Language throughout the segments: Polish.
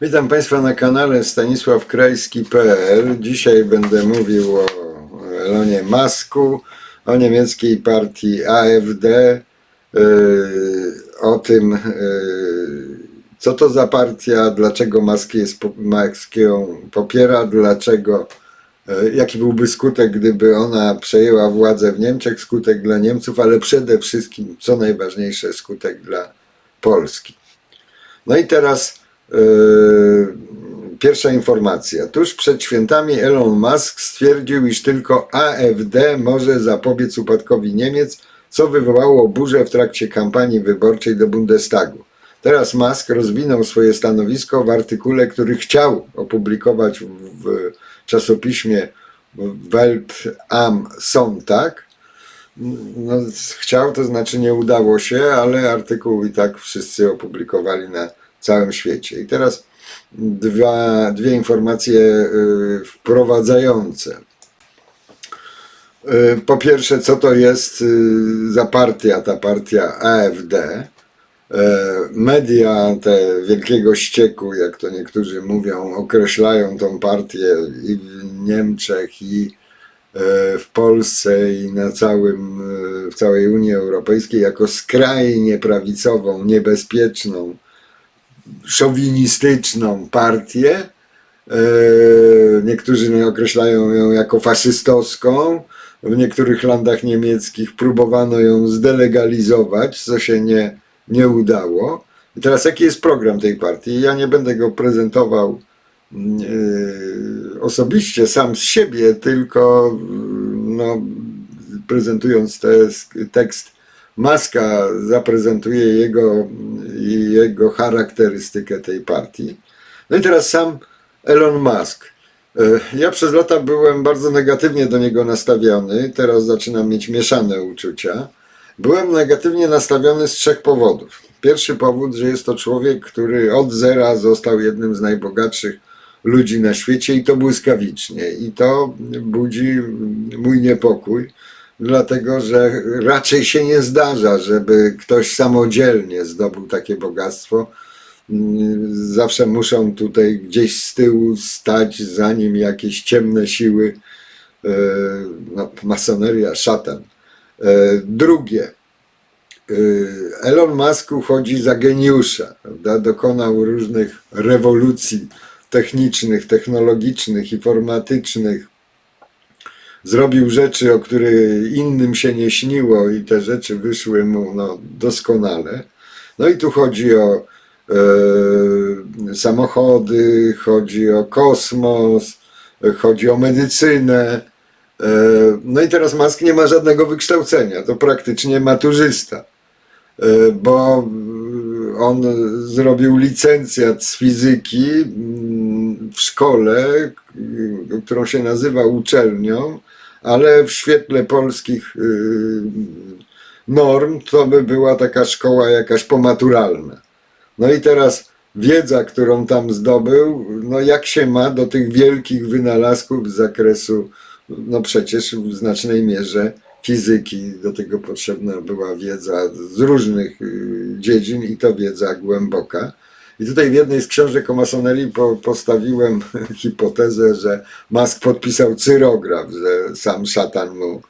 Witam Państwa na kanale stanisławkrajski.pl. Dzisiaj będę mówił o Elonie Masku, o niemieckiej partii AfD, yy, o tym, yy, co to za partia, dlaczego Musk, jest, ją popiera, dlaczego, yy, jaki byłby skutek, gdyby ona przejęła władzę w Niemczech, skutek dla Niemców, ale przede wszystkim, co najważniejsze, skutek dla Polski. No i teraz pierwsza informacja. Tuż przed świętami Elon Musk stwierdził, iż tylko AfD może zapobiec upadkowi Niemiec, co wywołało burzę w trakcie kampanii wyborczej do Bundestagu. Teraz Musk rozwinął swoje stanowisko w artykule, który chciał opublikować w, w czasopiśmie Welt am Sonntag. No, chciał, to znaczy nie udało się, ale artykuł i tak wszyscy opublikowali na całym świecie. I teraz dwa, dwie informacje y, wprowadzające. Y, Po pierwsze, co to jest y, za partia, ta partia AfD? Media te wielkiego ścieku, jak to niektórzy mówią, określają tą partię i w Niemczech, i w Polsce, i na całym, w całej Unii Europejskiej jako skrajnie prawicową, niebezpieczną, szowinistyczną partię. E, Niektórzy określają ją jako faszystowską. W niektórych landach niemieckich próbowano ją zdelegalizować, co się nie, nie udało. I teraz jaki jest program tej partii? Ja nie będę go prezentował mm, e, osobiście sam z siebie, tylko mm, no, prezentując te, tekst Maska zaprezentuje jego, jego charakterystykę tej partii. No i teraz sam Elon Musk. E, Ja przez lata byłem bardzo negatywnie do niego nastawiony, teraz zaczynam mieć mieszane uczucia. Byłem negatywnie nastawiony z trzech powodów. Pierwszy powód, że jest to człowiek, który od zera został jednym z najbogatszych ludzi na świecie i to błyskawicznie. I to budzi mój niepokój, dlatego że raczej się nie zdarza, żeby ktoś samodzielnie zdobył takie bogactwo. Mm, Zawsze muszą tutaj gdzieś z tyłu stać za nim jakieś ciemne siły, e, no, masoneria, szatan. E, Drugie, e, Elon Musk uchodzi za geniusza, prawda? dokonał różnych rewolucji technicznych, technologicznych, informatycznych, zrobił rzeczy, o których innym się nie śniło i te rzeczy wyszły mu no, doskonale. No i tu chodzi o e, samochody, chodzi o kosmos, chodzi o medycynę. E, no i teraz Musk nie ma żadnego wykształcenia, to praktycznie maturzysta, e, bo on zrobił licencjat z fizyki mm, w szkole, którą się nazywa uczelnią, ale w świetle polskich y, norm to by była taka szkoła jakaś pomaturalna. No i teraz wiedza, którą tam zdobył, no jak się ma do tych wielkich wynalazków z zakresu, no przecież w znacznej mierze fizyki, do tego potrzebna była wiedza z różnych y, dziedzin i to wiedza głęboka. I tutaj w jednej z książek o masonerii po, postawiłem hipotezę, że Musk podpisał cyrograf, że sam szatan mu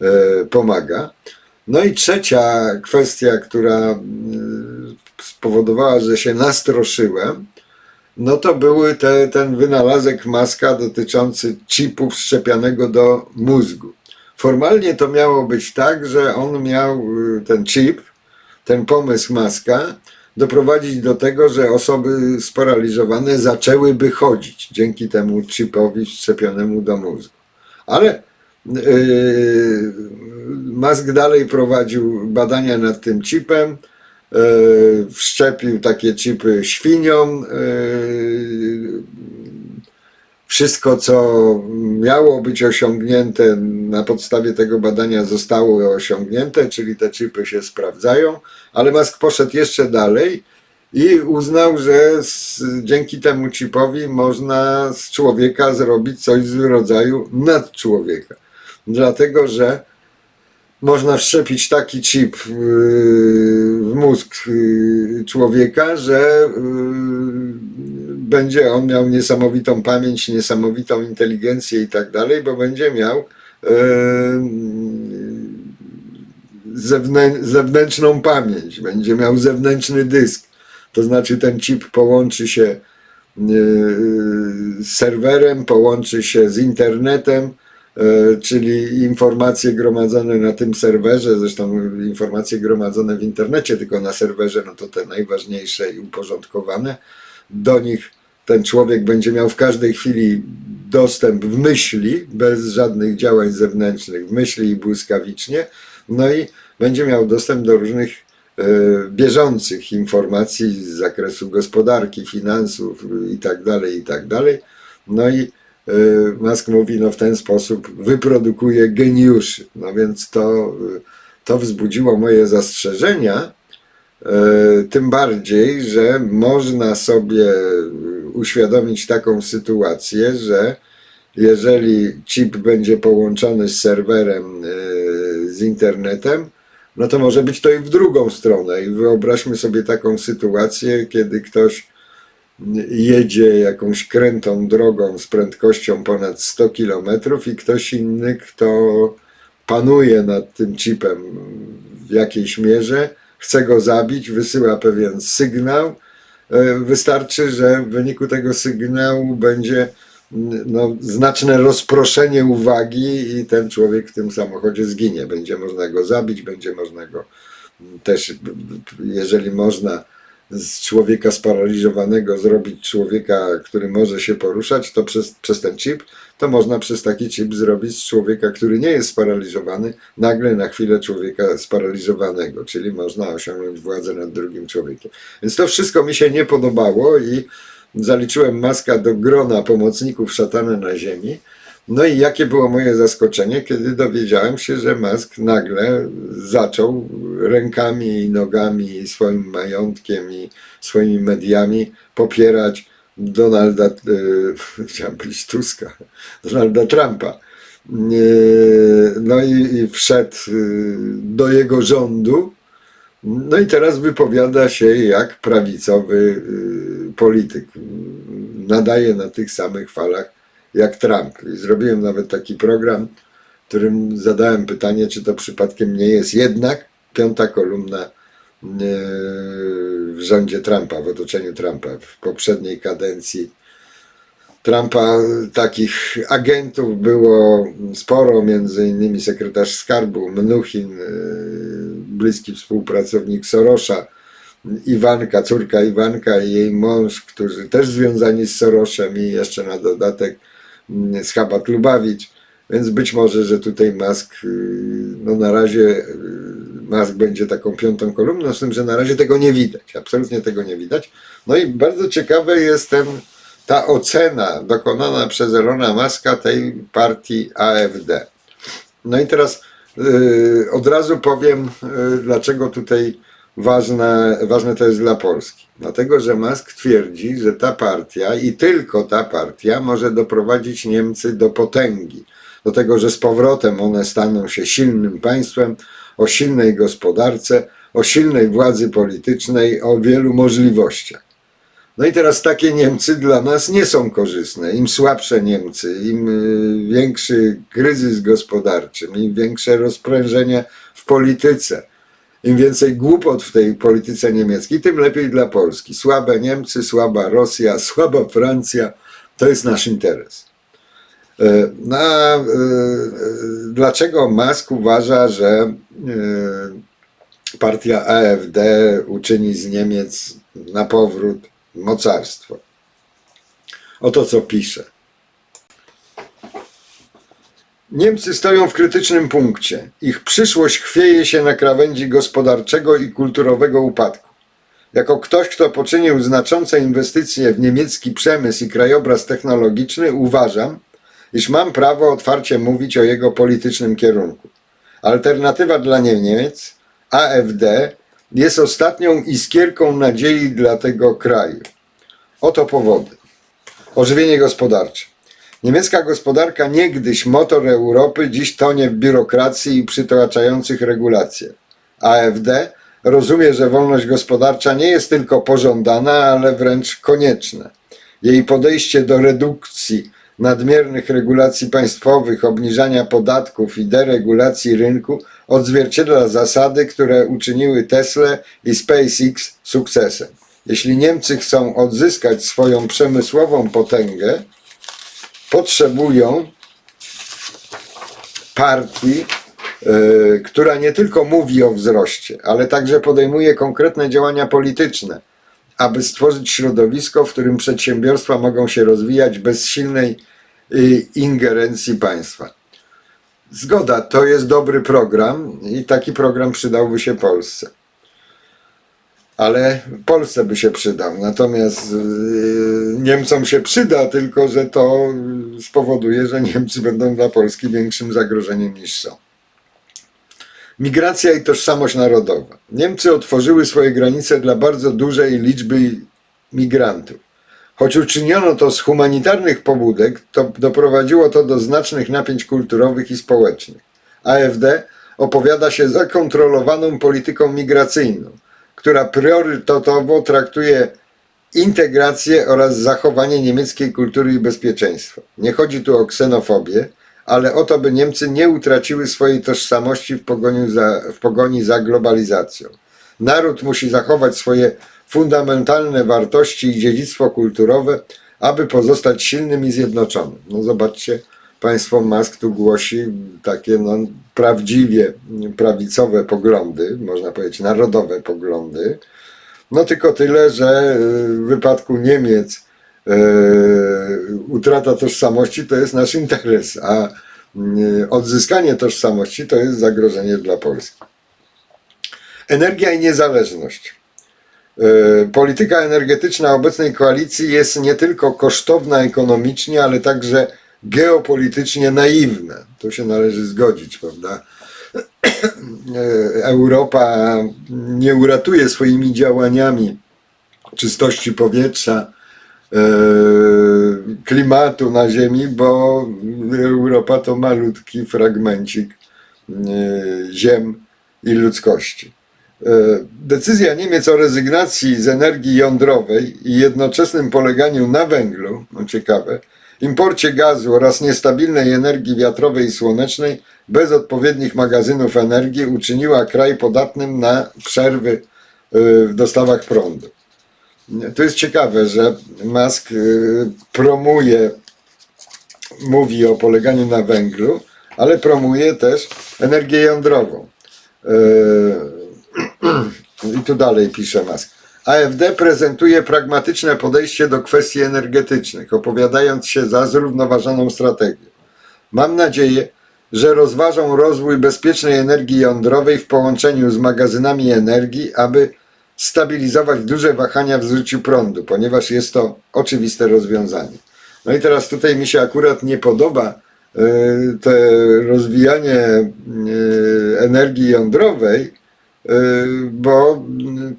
e, pomaga. No i trzecia kwestia, która e, spowodowała, że się nastroszyłem, no to były te, ten wynalazek Maska dotyczący chipu wszczepianego do mózgu. Formalnie to miało być tak, że on miał y, ten chip, ten pomysł Maska, doprowadzić do tego, że osoby sparaliżowane zaczęłyby chodzić dzięki temu chipowi wszczepionemu do mózgu. Ale yy, Musk dalej prowadził badania nad tym chipem, yy, wszczepił takie chipy świniom. Yy, wszystko, co miało być osiągnięte na podstawie tego badania, zostało osiągnięte, czyli te chipy się sprawdzają, ale Musk poszedł jeszcze dalej i uznał, że z, dzięki temu chipowi można z człowieka zrobić coś z rodzaju nadczłowieka. Dlatego, że można wszczepić taki chip yy, w mózg yy, człowieka, że yy, będzie on miał niesamowitą pamięć, niesamowitą inteligencję i tak dalej, bo będzie miał zewnę- zewnętrzną pamięć, będzie miał zewnętrzny dysk. To znaczy ten chip połączy się e, z serwerem, połączy się z internetem, e, czyli informacje gromadzone na tym serwerze, zresztą informacje gromadzone w internecie, tylko na serwerze, no to te najważniejsze i uporządkowane. Do nich ten człowiek będzie miał w każdej chwili dostęp w myśli, bez żadnych działań zewnętrznych, w myśli i błyskawicznie, no i będzie miał dostęp do różnych e, bieżących informacji z zakresu gospodarki, finansów i tak dalej, i tak. No i e, Musk mówi, no w ten sposób wyprodukuje geniuszy. No więc to, to wzbudziło moje zastrzeżenia, e, tym bardziej, że można sobie uświadomić taką sytuację, że jeżeli chip będzie połączony z serwerem, e, z internetem, no to może być to i w drugą stronę. I wyobraźmy sobie taką sytuację, kiedy ktoś jedzie jakąś krętą drogą z prędkością ponad 100 km i ktoś inny, kto panuje nad tym chipem w jakiejś mierze, chce go zabić, wysyła pewien sygnał. E, Wystarczy, że w wyniku tego sygnału będzie mm, no, znaczne rozproszenie uwagi i ten człowiek w tym samochodzie zginie. Będzie można go zabić, będzie można go mm, też, jeżeli można z człowieka sparaliżowanego zrobić człowieka, który może się poruszać, to przez, przez ten chip, to można przez taki chip zrobić z człowieka, który nie jest sparaliżowany, nagle na chwilę człowieka sparaliżowanego, czyli można osiągnąć władzę nad drugim człowiekiem. Więc to wszystko mi się nie podobało i zaliczyłem Maska do grona pomocników szatana na ziemi. No i jakie było moje zaskoczenie, kiedy dowiedziałem się, że Musk nagle zaczął rękami i nogami, i swoim majątkiem i swoimi mediami popierać Donalda, e, chciałem powiedzieć Tuska, Donalda Trumpa. E, No i, wszedł e, do jego rządu. No i teraz wypowiada się jak prawicowy polityk. Nadaje na tych samych falach jak Trump. I zrobiłem nawet taki program, w którym zadałem pytanie, czy to przypadkiem nie jest jednak piąta kolumna y, w rządzie Trumpa, w otoczeniu Trumpa. W poprzedniej kadencji Trumpa takich agentów było sporo, między innymi sekretarz skarbu Mnuchin, y, bliski współpracownik Sorosza, Iwanka, córka Iwanka i jej mąż, którzy też związani z Soroszem i jeszcze na dodatek Schabat Lubawicz. Więc być może, że tutaj Musk, y, no na razie y, Musk będzie taką piątą kolumną, z tym, że na razie tego nie widać, absolutnie tego nie widać. No i bardzo ciekawe jest ten, ta ocena dokonana przez Elona Muska tej partii AFD. No i teraz y, od razu powiem, y, dlaczego tutaj ważne, ważne to jest dla Polski. Dlatego, że Musk twierdzi, że ta partia i tylko ta partia może doprowadzić Niemcy do potęgi. Do tego, że z powrotem one staną się silnym państwem, o silnej gospodarce, o silnej władzy politycznej, o wielu możliwościach. No i teraz takie Niemcy dla nas nie są korzystne. Im słabsze Niemcy, im y, większy kryzys gospodarczy, im większe rozprężenie w polityce, im więcej głupot w tej polityce niemieckiej, tym lepiej dla Polski. Słabe Niemcy, słaba Rosja, słaba Francja to jest nasz interes. E, No, a, e, e, dlaczego Musk uważa, że partia AfD uczyni z Niemiec na powrót mocarstwo? Oto co pisze. Niemcy stoją w krytycznym punkcie. Ich przyszłość chwieje się na krawędzi gospodarczego i kulturowego upadku. Jako ktoś, kto poczynił znaczące inwestycje w niemiecki przemysł i krajobraz technologiczny, uważam, iż mam prawo otwarcie mówić o jego politycznym kierunku. Alternatywa dla Niemiec, AfD, jest ostatnią iskierką nadziei dla tego kraju. Oto powody. Ożywienie gospodarcze. Niemiecka gospodarka, niegdyś motor Europy, dziś tonie w biurokracji i przytłaczających regulacjach. AfD rozumie, że wolność gospodarcza nie jest tylko pożądana, ale wręcz konieczna. jej podejście do redukcji nadmiernych regulacji państwowych, obniżania podatków i deregulacji rynku odzwierciedla zasady, które uczyniły Tesla i SpaceX sukcesem. Jeśli Niemcy chcą odzyskać swoją przemysłową potęgę, potrzebują partii, e, która nie tylko mówi o wzroście, ale także podejmuje konkretne działania polityczne, aby stworzyć środowisko, w którym przedsiębiorstwa mogą się rozwijać bez silnej y, ingerencji państwa. Zgoda, to jest dobry program i taki program przydałby się Polsce. Ale Polsce by się przydał. Natomiast yy, Niemcom się przyda, tylko że to spowoduje, że Niemcy będą dla Polski większym zagrożeniem niż są. Migracja i tożsamość narodowa. Niemcy otworzyły swoje granice dla bardzo dużej liczby migrantów. Choć uczyniono to z humanitarnych pobudek, to doprowadziło to do znacznych napięć kulturowych i społecznych. AfD opowiada się za kontrolowaną polityką migracyjną, która priorytetowo traktuje integrację oraz zachowanie niemieckiej kultury i bezpieczeństwa. Nie chodzi tu o ksenofobię, ale o to, by Niemcy nie utraciły swojej tożsamości w pogoni za, w pogoni za globalizacją. Naród musi zachować swoje fundamentalne wartości i dziedzictwo kulturowe, aby pozostać silnym i zjednoczonym. No zobaczcie, państwo Musk tu głosi takie no, prawdziwie prawicowe poglądy, można powiedzieć narodowe poglądy. No tylko tyle, że y, w wypadku Niemiec e, utrata tożsamości to jest nasz interes, a y, odzyskanie tożsamości to jest zagrożenie dla Polski. Energia i niezależność. Polityka energetyczna obecnej koalicji jest nie tylko kosztowna ekonomicznie, ale także geopolitycznie naiwna. To się należy zgodzić, prawda? E, Europa nie uratuje swoimi działaniami czystości powietrza, e, klimatu na Ziemi, bo Europa to malutki fragmencik e, ziem i ludzkości. Decyzja Niemiec o rezygnacji z energii jądrowej i jednoczesnym poleganiu na węglu, no ciekawe, imporcie gazu oraz niestabilnej energii wiatrowej i słonecznej bez odpowiednich magazynów energii uczyniła kraj podatnym na przerwy e, w dostawach prądu. To jest ciekawe, że Musk e, promuje, mówi o poleganiu na węglu, ale promuje też energię jądrową. I tu dalej pisze Musk. AfD prezentuje pragmatyczne podejście do kwestii energetycznych, opowiadając się za zrównoważoną strategią. Mam nadzieję, że rozważą rozwój bezpiecznej energii jądrowej w połączeniu z magazynami energii, aby stabilizować duże wahania w zużyciu prądu, ponieważ jest to oczywiste rozwiązanie. No i teraz tutaj mi się akurat nie podoba y, rozwijanie y, energii jądrowej, bo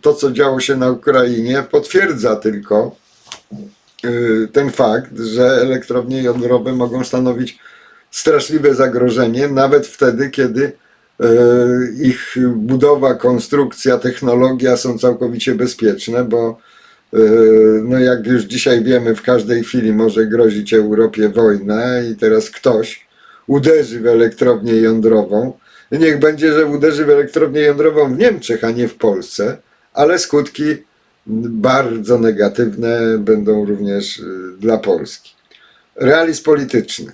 to, co działo się na Ukrainie, potwierdza tylko y, ten fakt, że elektrownie jądrowe mogą stanowić straszliwe zagrożenie, nawet wtedy, kiedy y, ich budowa, konstrukcja, technologia są całkowicie bezpieczne, bo y, no jak już dzisiaj wiemy, w każdej chwili może grozić Europie wojna i teraz ktoś uderzy w elektrownię jądrową. Niech będzie, że uderzy w elektrownię jądrową w Niemczech, a nie w Polsce, ale skutki bardzo negatywne będą również y, dla Polski. Realizm polityczny.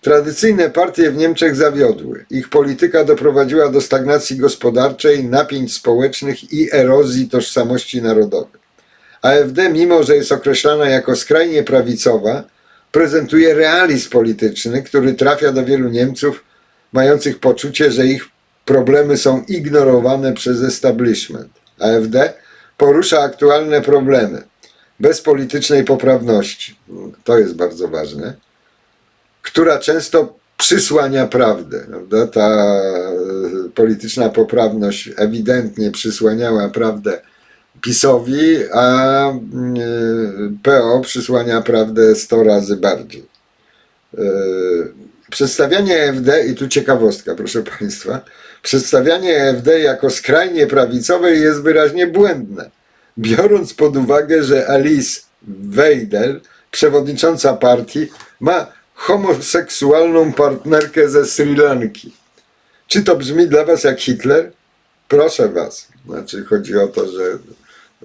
Tradycyjne partie w Niemczech zawiodły. Ich polityka doprowadziła do stagnacji gospodarczej, napięć społecznych i erozji tożsamości narodowej. AfD, mimo że jest określana jako skrajnie prawicowa, prezentuje realizm polityczny, który trafia do wielu Niemców mających poczucie, że ich problemy są ignorowane przez establishment. AfD porusza aktualne problemy bez politycznej poprawności. To jest bardzo ważne która często przysłania prawdę. Prawda? Ta e, polityczna poprawność ewidentnie przysłaniała prawdę PiSowi, a e, PO przysłania prawdę 100 razy bardziej. Przedstawianie AfD, i tu ciekawostka, proszę Państwa, przedstawianie AfD jako skrajnie prawicowej jest wyraźnie błędne, biorąc pod uwagę, że Alice Weidel przewodnicząca partii, ma homoseksualną partnerkę ze Sri Lanki. Czy to brzmi dla was jak Hitler? Proszę was. Znaczy chodzi o to, że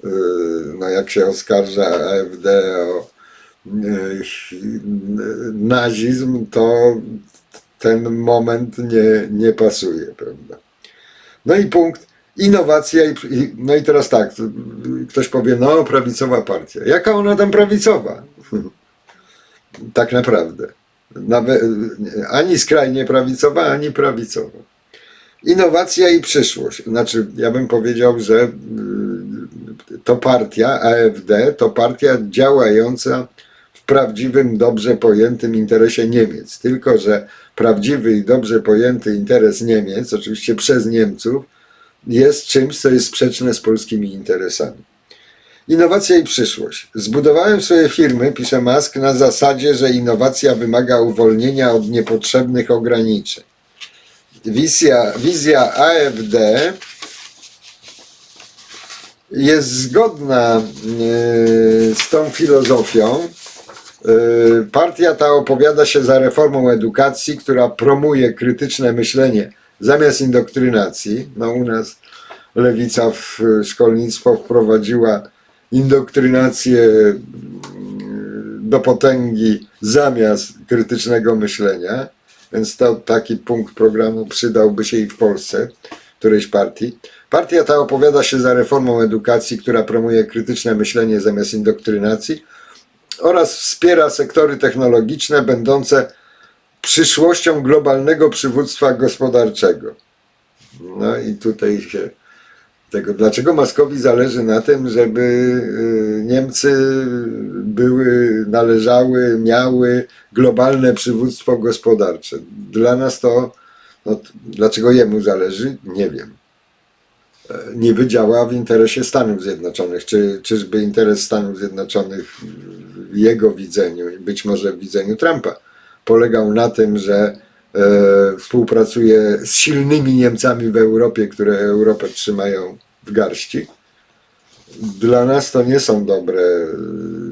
yy, no jak się oskarża AfD o nazizm, to ten moment nie, nie pasuje, prawda? No i punkt. Innowacja i, no i teraz tak, ktoś powie, no prawicowa partia. Jaka ona tam prawicowa? tak naprawdę. Nawet, ani skrajnie prawicowa, ani prawicowa. Innowacja i przyszłość. Znaczy, ja bym powiedział, że y, to partia AfD to partia działająca prawdziwym, dobrze pojętym interesie Niemiec. Tylko, że prawdziwy i dobrze pojęty interes Niemiec, oczywiście przez Niemców, jest czymś, co jest sprzeczne z polskimi interesami. Innowacja i przyszłość. Zbudowałem swoje firmy, pisze Musk, na zasadzie, że innowacja wymaga uwolnienia od niepotrzebnych ograniczeń. Wizja, wizja AfD jest zgodna e, z tą filozofią. E, Partia ta opowiada się za reformą edukacji, która promuje krytyczne myślenie zamiast indoktrynacji. No u nas lewica w szkolnictwo wprowadziła indoktrynację mm, do potęgi zamiast krytycznego myślenia, więc to taki punkt programu przydałby się i w Polsce, którejś partii. Partia ta opowiada się za reformą edukacji, która promuje krytyczne myślenie zamiast indoktrynacji oraz wspiera sektory technologiczne będące przyszłością globalnego przywództwa gospodarczego. No i tutaj się tego, dlaczego Maskowi zależy na tym, żeby y, Niemcy były, należały, miały globalne przywództwo gospodarcze. Dla nas to, no, dlaczego jemu zależy, nie wiem. E, Niby działa w interesie Stanów Zjednoczonych. Czy, czyżby interes Stanów Zjednoczonych jego widzeniu, i być może w widzeniu Trumpa, polegał na tym, że e, współpracuje z silnymi Niemcami w Europie, które Europę trzymają w garści. Dla nas to nie są dobre,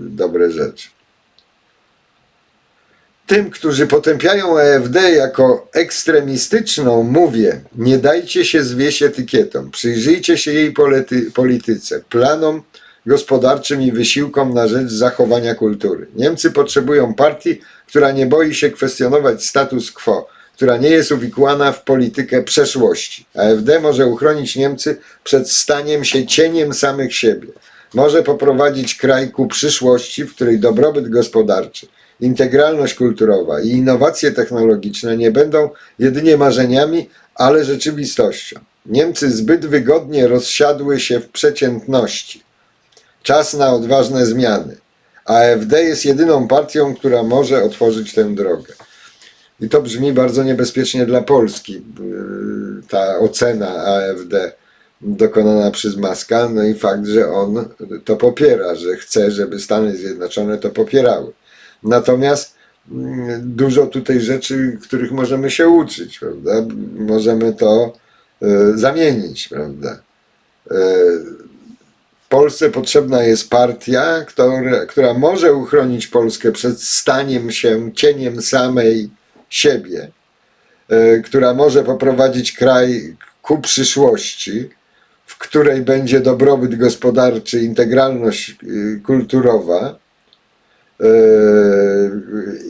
dobre rzeczy. Tym, którzy potępiają AfD jako ekstremistyczną, mówię: nie dajcie się zwieść etykietą, przyjrzyjcie się jej polity, polityce, planom gospodarczym i wysiłkom na rzecz zachowania kultury. Niemcy potrzebują partii, która nie boi się kwestionować status quo, która nie jest uwikłana w politykę przeszłości. AfD może uchronić Niemcy przed staniem się cieniem samych siebie. Może poprowadzić kraj ku przyszłości, w której dobrobyt gospodarczy, integralność kulturowa i innowacje technologiczne nie będą jedynie marzeniami, ale rzeczywistością. Niemcy zbyt wygodnie rozsiadły się w przeciętności. Czas na odważne zmiany. AfD jest jedyną partią, która może otworzyć tę drogę. I to brzmi bardzo niebezpiecznie dla Polski. Yy, Ta ocena AfD dokonana przez Maska, no i fakt, że on to popiera, że chce, żeby Stany Zjednoczone to popierały. Natomiast mm, dużo tutaj rzeczy, których możemy się uczyć, prawda? Możemy to y, zamienić, prawda? Polsce potrzebna jest partia, która, która może uchronić Polskę przed staniem się cieniem samej siebie, y, która może poprowadzić kraj ku przyszłości, w której będzie dobrobyt gospodarczy, integralność y, kulturowa y,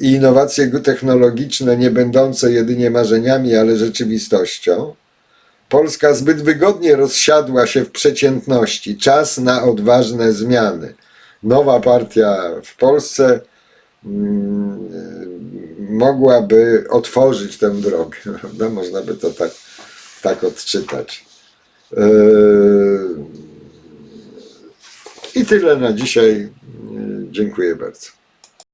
i innowacje technologiczne nie będące jedynie marzeniami, ale rzeczywistością. Polska zbyt wygodnie rozsiadła się w przeciętności. Czas na odważne zmiany. Nowa partia w Polsce mm, mogłaby otworzyć tę drogę, prawda? Można by to tak, tak odczytać. Yy, I tyle na dzisiaj. Dziękuję bardzo.